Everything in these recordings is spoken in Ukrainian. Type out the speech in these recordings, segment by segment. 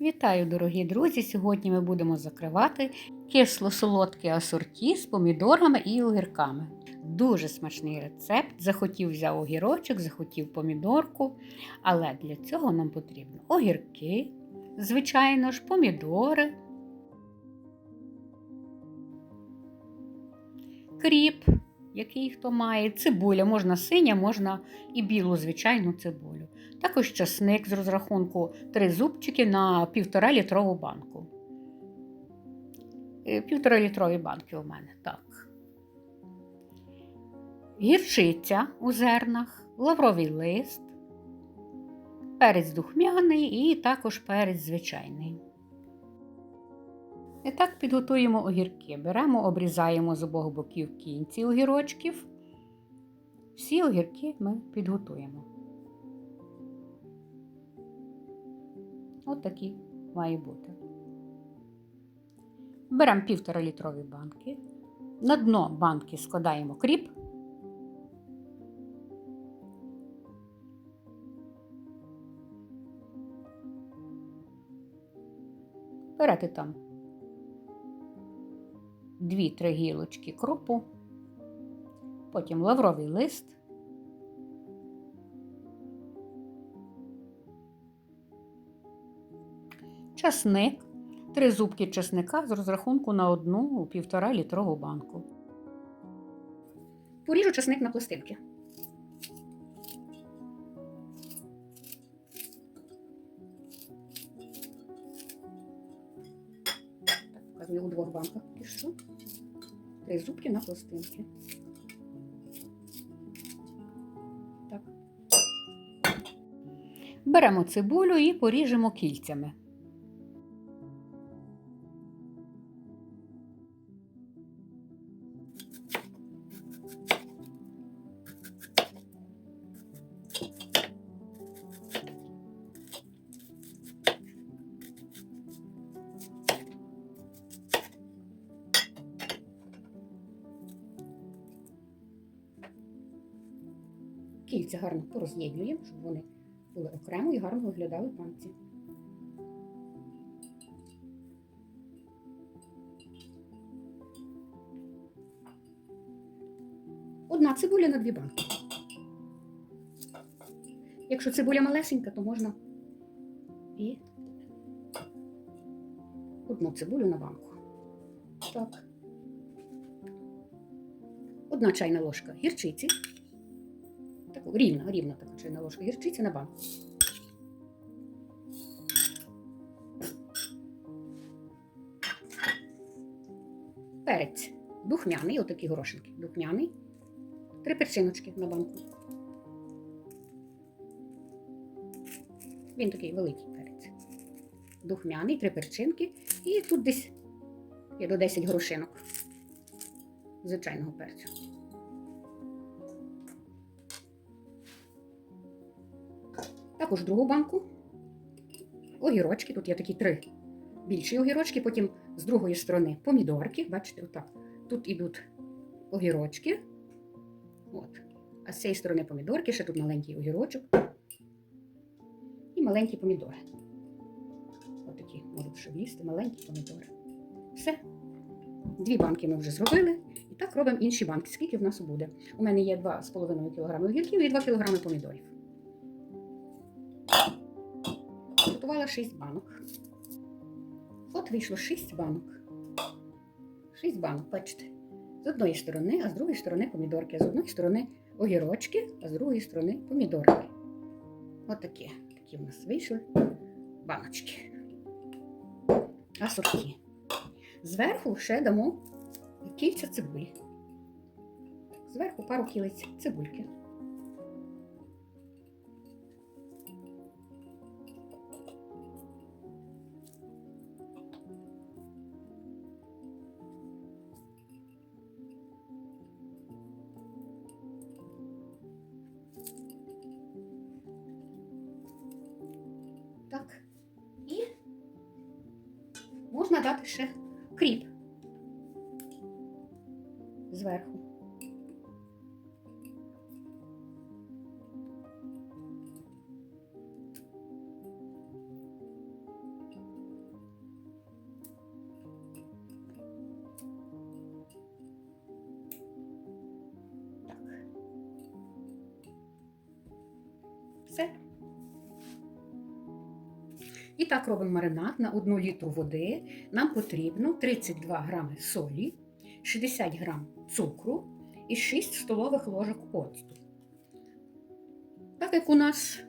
Вітаю, дорогі друзі! Сьогодні ми будемо закривати кисло-солодке асорті з помідорами і огірками. Дуже смачний рецепт. Захотів взяв огірочок, захотів помідорку. Але для цього нам потрібно огірки, звичайно ж, помідори, кріп, який хто має, цибуля, можна синя, можна і білу, звичайну цибулю. Також часник з розрахунку 3 зубчики на 1,5 літрову банку. Е, Півтора літрові банки у мене, так. Гірчиця у зернах, лавровий лист, перець духмяний і також перець звичайний. І так підготуємо огірки. Беремо, обрізаємо з обох боків кінці огірочків. Всі огірки ми підготуємо. От має бути. Беремо півтора літрові банки. На дно банки складаємо кріп. Берете там 2-3 гілочки кропу, потім лавровий лист. часник, три зубки чесника з розрахунку на одну півтора літрову банку. Поріжу чесник на пластинки. Показую у двох банках пішу. Три зубки на пластинки. Так. Беремо цибулю і поріжемо кільцями. Кільця гарно пороз'єднуємо, щоб вони були окремо і гарно виглядали панці. Одна цибуля на дві банки. Якщо цибуля малесенька, то можна і одну цибулю на банку. Так. Одна чайна ложка гірчиці. Таку рівна, рівна така чайна ложка гірчиці на банку. Перець духмяний, отакі горошинки. Духмяний. Три перчиночки на банку. Він такий великий перець. Духмяний, три перчинки. І тут десь є до 10 горошинок звичайного перцю. Також другу банку. Огірочки. Тут є такі три більші огірочки, потім з другої сторони помідорки. Бачите, отак. Тут ідуть огірочки. От. А з цієї сторони помідорки, ще тут маленький огірочок. І маленькі помідори. Ось такі можуть влізти, маленькі помідори. Все. Дві банки ми вже зробили. І так робимо інші банки. Скільки в нас буде? У мене є 2,5 кг огірків і 2 кг помідорів. Готувала 6 банок. От вийшло 6 банок. 6 банок, бачите. З одної сторони, а з другої сторони помідорки. З одної сторони огірочки, а з другої сторони помідорки. От такі. В нас вийшли баночки. Асорті. Зверху ще дамо кільця цибулі. Зверху пару кілиць цибульки. надати ще кріп зверху. Все. І так робимо маринад на 1 літру води. Нам потрібно 32 грами солі, 60 грам цукру і 6 столових ложок оцту. Так як у нас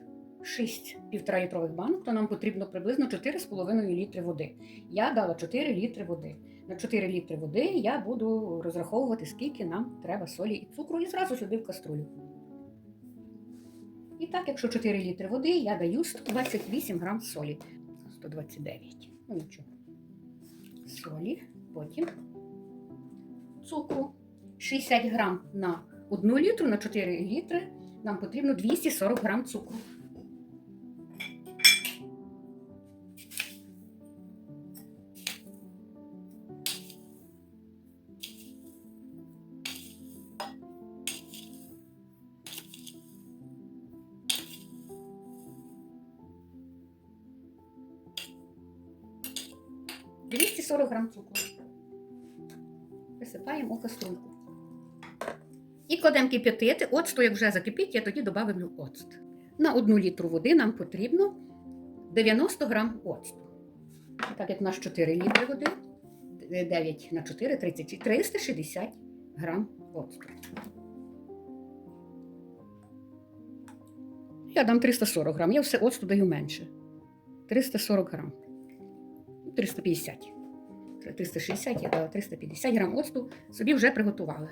6 1,5 літрових банок, то нам потрібно приблизно 4,5 літри води. Я дала 4 літри води. На 4 літри води я буду розраховувати, скільки нам треба солі і цукру, і зразу сюди в каструлю. І так, якщо 4 літри води, я даю 128 грам солі. 129. Ну нічого. Солі, потім цукру. 60 грам на 1 літру, на 4 літри нам потрібно 240 грам цукру. – 240 грам цукру. Висипаємо у каструльку. І кладемо кип'ятити. Оцту, як вже закипить, я тоді додавлю оцт. На 1 літру води нам потрібно 90 грам оцту. Так як у нас 4 літри води, 9 на 4, 30, 360 грам оцту. Я дам 340 грам, я все оцту даю менше. 340 грам. 350. 360, я дала 350 грам оцту, собі вже приготували.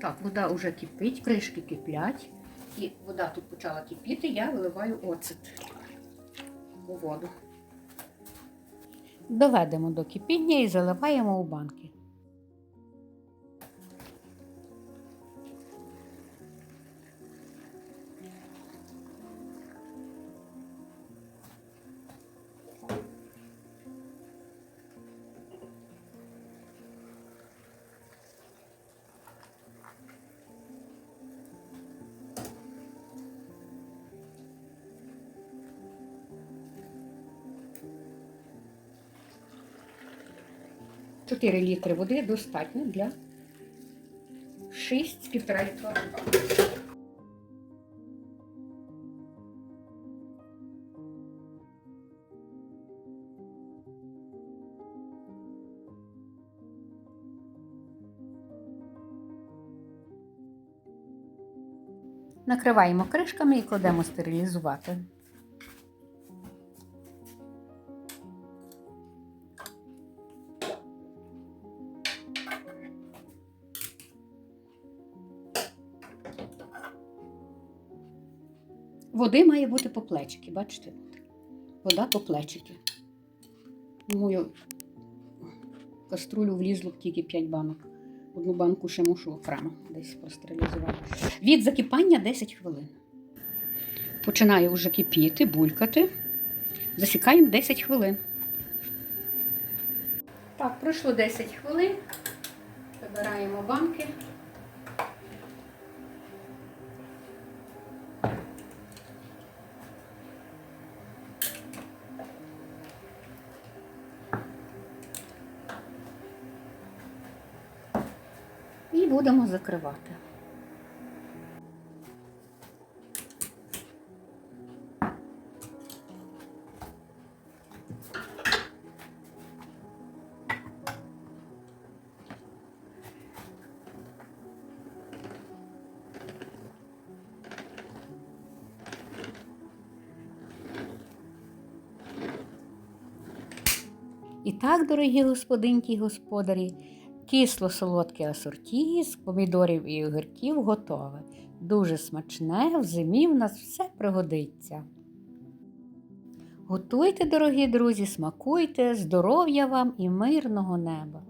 Так, вода вже кипить, кришки киплять. І вода тут почала кипіти, я виливаю оцет у воду. Доведемо до кипіння і заливаємо у банки. Чотири літри води достатньо для 6 півтора літра. Накриваємо кришками і кладемо стерилізувати. Води має бути по плечики, бачите? Вода по плечики. Мою каструлю влізло тільки 5 банок. Одну банку ще мушу окремо десь простерилізувати. Від закипання 10 хвилин. Починає вже кипіти, булькати. Засікаємо 10 хвилин. Так, пройшло 10 хвилин. Вибираємо банки. Будемо закривати. І так, дорогі господинки і господарі, кисло-солодке асорті з помідорів і огірків готове. Дуже смачне, в зимі в нас все пригодиться. Готуйте, дорогі друзі, смакуйте, здоров'я вам і мирного неба!